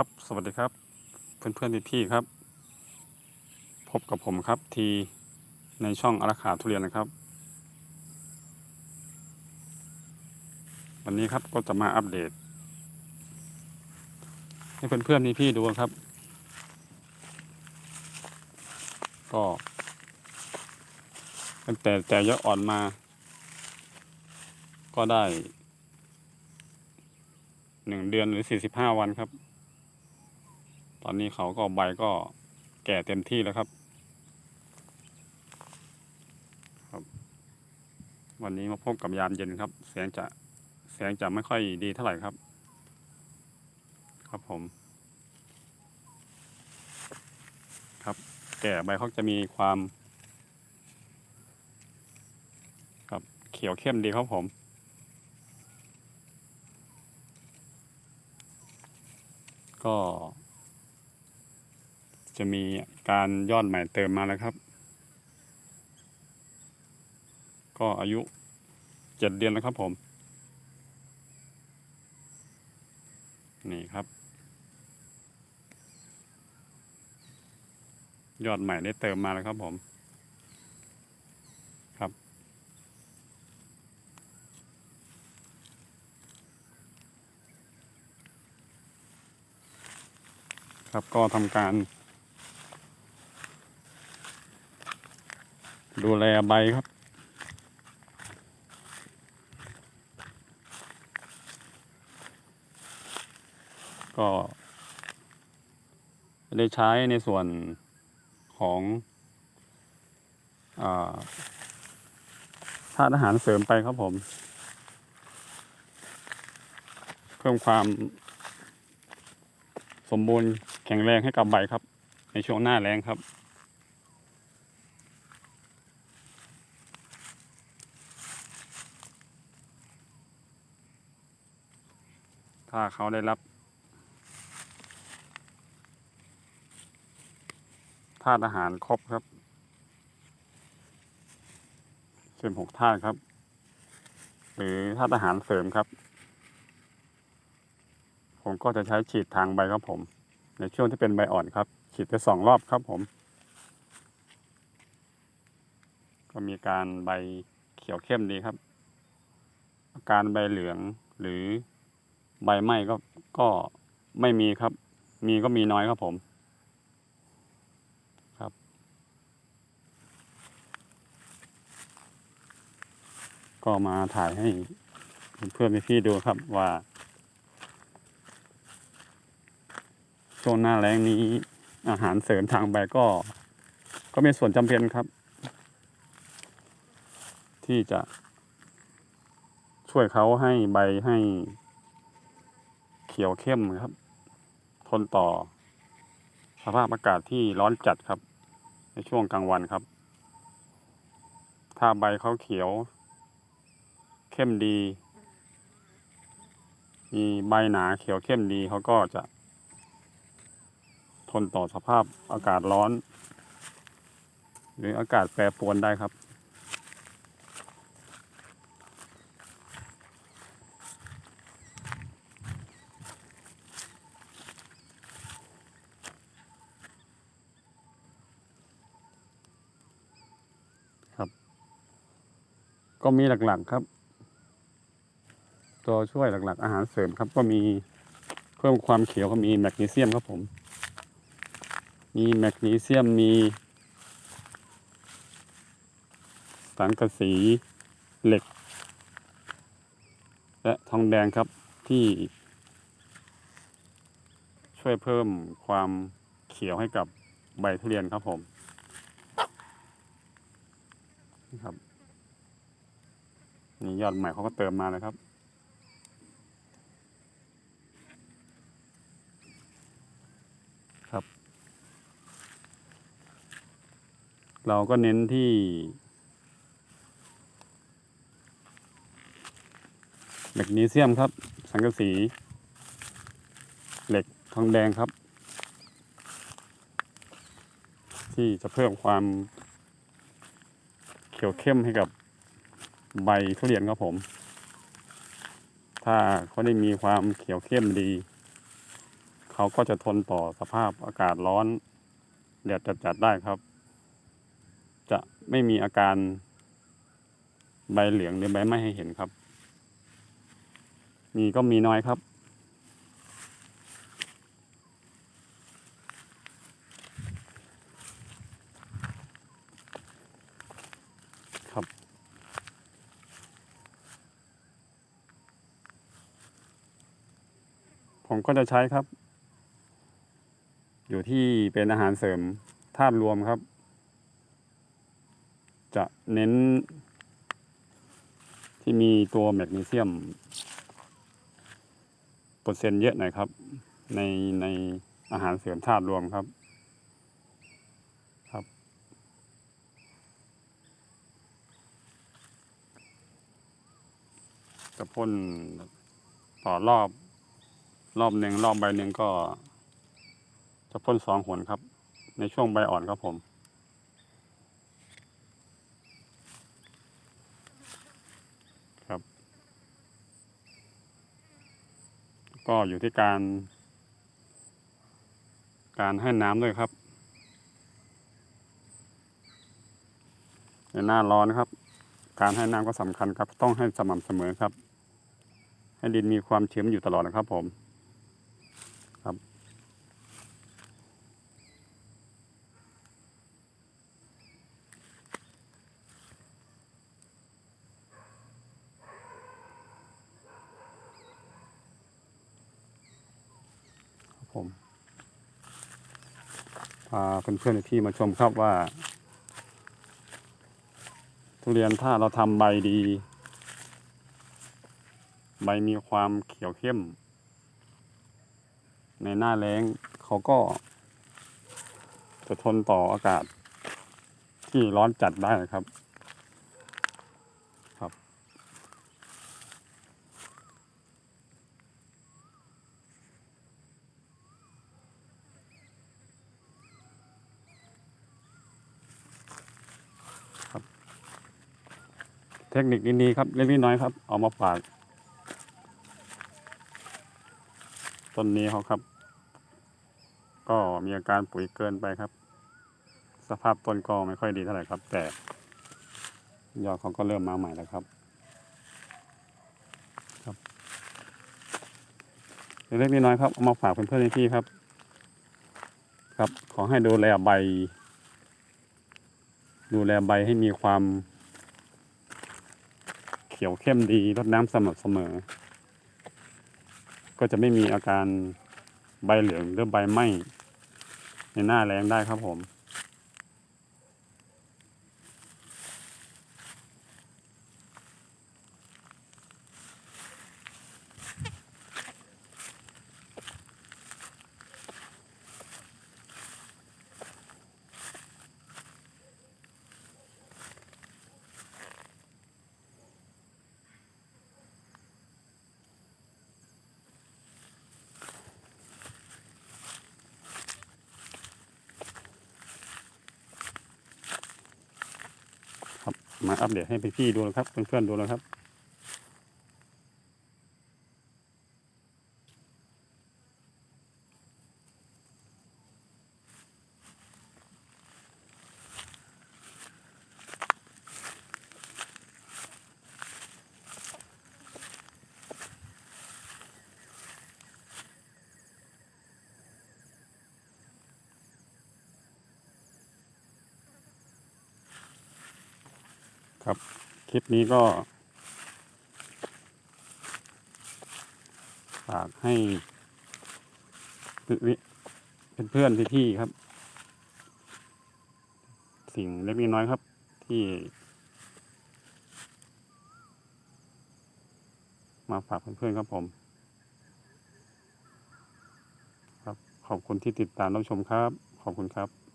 ครับสวัสดีครับ เพื่อนเพื่อนพี่ครับ พบกับผมครับทีในช่องอาราคาทุเรียนนะครับ วันนี้ครับก็จะมาอัปเดต ให้เพื่อนเพื่อนพี่ดูครับ ก็ตั้งแต่แต่ยอดอ่อนมา ก็ได้หนึ่งเดือนหรือสี่สิบห้าวันครับ อนนี้เขาก็ใบก็แก่เต็มที่แล้วครับ ครับ วันนี้มาพบกับยามเย็นครับ แสงจะแสงจะไม่ค่อยดีเท่าไหร่ครับ ครับผม ครับ แก่ใบเขาจะมีความครับเขียวเข้มดีครับผมก็ จะมีการยอดใหม่เติมมาแล้วครับ ก็อายุเจ็ดเดือนแล้วครับผม นี่ครับ ยอดใหม่ได้เติมมาแล้วครับผม ครับ ครับก็ทำการ ดูแลใบครับ ก็ได้ใช้ในส่วนของธาตุอาหารเสริมไปครับผม เพิ่มความสมบูรณ์แข็งแรงให้กับใบครับ ในช่วงหน้าแรงครับ ถ้าเขาได้รับธาตุอาหารครบครับเช่นหกธาตุครับ หรือธาตุอาหารเสริมครับ ผมก็จะใช้ฉีดทางใบครับผม ในช่วงที่เป็นใบอ่อนครับ ฉีดไปสองรอบครับผม ก็มีการใบเขียวเข้มดีครับ อาการใบเหลืองหรือ ใบไหม้ก็ก็ไม่มีครับ มีก็มีน้อยครับผม ครับ ก็มาถ่ายให้เพื่อนพี่ๆดูครับว่าช่วงหน้าแรงนี้อาหารเสริมทางใบก็ ก็มีส่วนจำเป็นครับ ที่จะช่วยเขาให้ใบให้ ขียวเข้มครับ ทนต่อ สภาพอากาศที่ร้อนจัดครับ ในช่วงกลางวันครับ ถ้าใบเขาเขียว เข้มดี มีใบหนาเขียวเข้มดีเขาก็จะ ทนต่อสภาพอากาศร้อน หรืออากาศแปรปรวนได้ครับ ก็มีหลักๆครับ ตัวช่วยหลักๆ อาหารเสริมครับ ก็มีเพิ่มความเขียวก็มีแมกนีเซียมครับผม มีแมกนีเซียมมีสังกะสีเหล็ก และทองแดงครับที่ ช่วยเพิ่มความเขียวให้กับใบทุเรียนครับผมนี่ครับ นี่ยอดใหม่เขาก็เติมมาเลยครับ ครับ เราก็เน้นที่แมกนีเซียมครับ สังกะสี เหล็กทองแดงครับ ที่จะเพิ่มความเขียวเข้มให้กับ ใบทุเรียนครับผม ถ้าเขาได้มีความเขียวเข้มดี เขาก็จะทนต่อสภาพอากาศร้อนแดดจัดๆได้ครับ จะไม่มีอาการใบเหลืองหรือใบไม่ให้เห็นครับ มีก็มีน้อยครับ ผมก็จะใช้ครับ อยู่ที่เป็นอาหารเสริมธาตุรวมครับ จะเน้น ที่มีตัวแมกนีเซียมเปอร์เซ็นต์เยอะหน่อยครับ ในในอาหารเสริมธาตุรวมครับครับ จะพ่นต่อรอบ รอบหนึ่งรอบใบหนึ่งก็ จะพ่นสองหนครับ ในช่วงใบอ่อนครับผม ครับ ก็อยู่ที่การ การให้น้ำด้วยครับ ในหน้าร้อนครับ การให้น้ำก็สำคัญครับ ต้องให้สม่ำเสมอครับ ให้ดินมีความชื้นอยู่ตลอดนะครับผม ครับ ครับ ผมพาเพื่อนๆในที่มาชมครับว่า ทุเรียนถ้าเราทำใบดี ใบมีความเขียวเข้ม ในหน้าแล้งเขาก็ จะทนต่ออากาศที่ร้อนจัดได้ครับ ทคนิคดีๆครับเล็กๆน้อยครับ เอามาฝากต้นนี้เขาครับ ก็มีอาการปุ๋ยเกินไปครับ สภาพต้นก็ไม่ค่อยดีเท่าไหร่ครับ แต่ยอดเขาก็เริ่มมาใหม่แล้วครับครับเล็กๆน้อยๆครับเอามาฝากเพื่อนๆในที่ครับ ครับ ขอให้ดูแลใบ ดูแลใบให้มีความ เขียวเข้มดีรดน้ำสม่ำเสมอ ก็จะไม่มีอาการใบเหลืองหรือใบไหม้ในหน้าแรงได้ครับผม มาอัปเดตให้พี่ๆดูนะครับเพื่อนๆดูนะครับ ครับ คลิปนี้ก็ฝากให้เพื่อนๆพี่ๆครับ สิ่งเล็กน้อยครับ ที่ มาฝากเพื่อนๆครับผม ครับขอบคุณที่ติดตามรับชมครับ ขอบคุณครับ